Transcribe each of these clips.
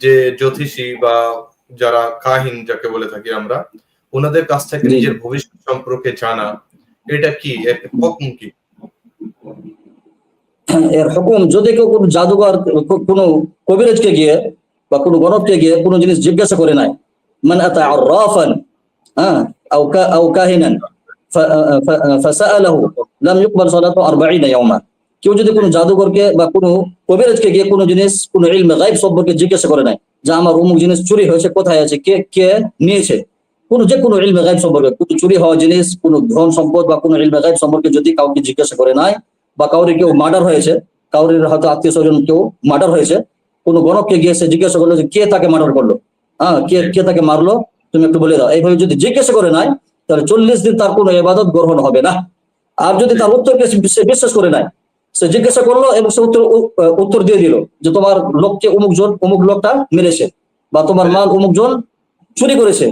যে জ্যোতিষী বা যারা কাহিন যাকে বলে থাকি আমরা ওনাদের কাছ থেকে নিজের ভবিষ্যৎ সম্পর্কে জানা এটা কি? হুকুম কি? এর হুকুম যদি কেউ কোনো জাদুঘর কোনো কবিরাজকে গিয়ে বা কোনো গণককে গিয়ে কোনো জিনিস জিজ্ঞাসা করে নাই মানে আতা আররাফান হ্যাঁ আও কা আও কাহিনান ফাসাআলাহু লাম ইকবাল সালাতু 40 ইয়াওমা কেউ যদি কোনো জাদুঘরকে বা কোনো কবিরাজকে গিয়ে কোনো জিনিস, কোনো ইলমে গায়ব সম্পর্কে জিজ্ঞাসা করে নাই যে আমার অমুক জিনিস চুরি হয়েছে, কোথায় আছে, কে কে নিয়েছে? কোনো যে কোনো ইলমে গায়ব সম্পর্কে, কোনো চুরি হওয়া জিনিস, কোনো ধন সম্পদ বা কোনো ইলমে গায়ব সম্পর্কে যদি কাউকে জিজ্ঞাসা করে নাই বা কাউরে কেউ মার্ডার হয়েছে কাউরের হয়তো আত্মীয় স্বজন কেউ মার্ডার হয়েছে, কোনো গণককে গিয়ে সে জিজ্ঞাসা করল যে কে তাকে মার্ডার করল? হ্যাঁ কে কে তাকে মারলো? তুমি একটু বলে দাও। এইভাবে যদি জিজ্ঞাসা করে নাই, তাহলে চল্লিশ দিন তার কোনো এবাদত গ্রহণ হবে না। আর যদি তার উত্তরকে সে বিশ্বাস করে নাই সে জিজ্ঞাসা করল এবং সে উত্তর উত্তর দিয়ে দিল যে তোমার লোককে অমুক জন অমুক লোকটা মেরেছে বা তোমার মাল অমুক জন চুরি করেছে।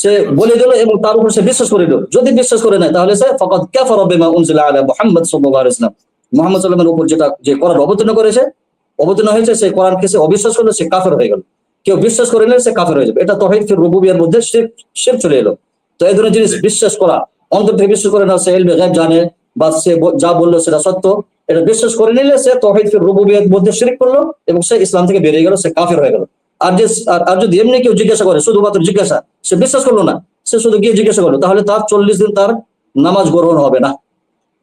সে বলে দিল এবং তার উপর সে বিশ্বাস করে দিল। যদি বিশ্বাস করে নাই তাহলে সে ফকাত কাফারা বিমা উনজিলা আলা মুহাম্মদ সাল্লাল্লাহু আলাইহি ওয়াসাল্লাম। মুহাম্মদ সাল্লামের উপর যেটা যে কোরআন অবতীর্ণ করেছে অবতীর্ণ হয়েছে সেই কোরআনকে সে অবিশ্বাস করল সে কাফের হয়ে গেল। কেউ বিশ্বাস করে নিলে সে কাফের হয়ে যাবে। এটা তহিদ ফির রুবুবিয়ার মধ্যে শিরক চলে এলো। তো এই ধরনের জিনিস বিশ্বাস করা অন্তর থেকে বিশ্বাস করে না সে ইলমে গায়ব জানে বা সে যা বলল সেটা সত্য। এটা বিশ্বাস করে নিলে সে তহিদ ফির মধ্যে শিরিক করল এবং সে ইসলাম থেকে বেরিয়ে গেল, সে কাফের হয়ে গেল। আর যে আর যদি এমনি কেউ জিজ্ঞাসা করে, শুধুমাত্র জিজ্ঞাসা, সে বিশ্বাস করল না, সে শুধু গিয়ে জিজ্ঞাসা করল, তাহলে তার চল্লিশ দিন তার নামাজ গ্রহণ হবে না।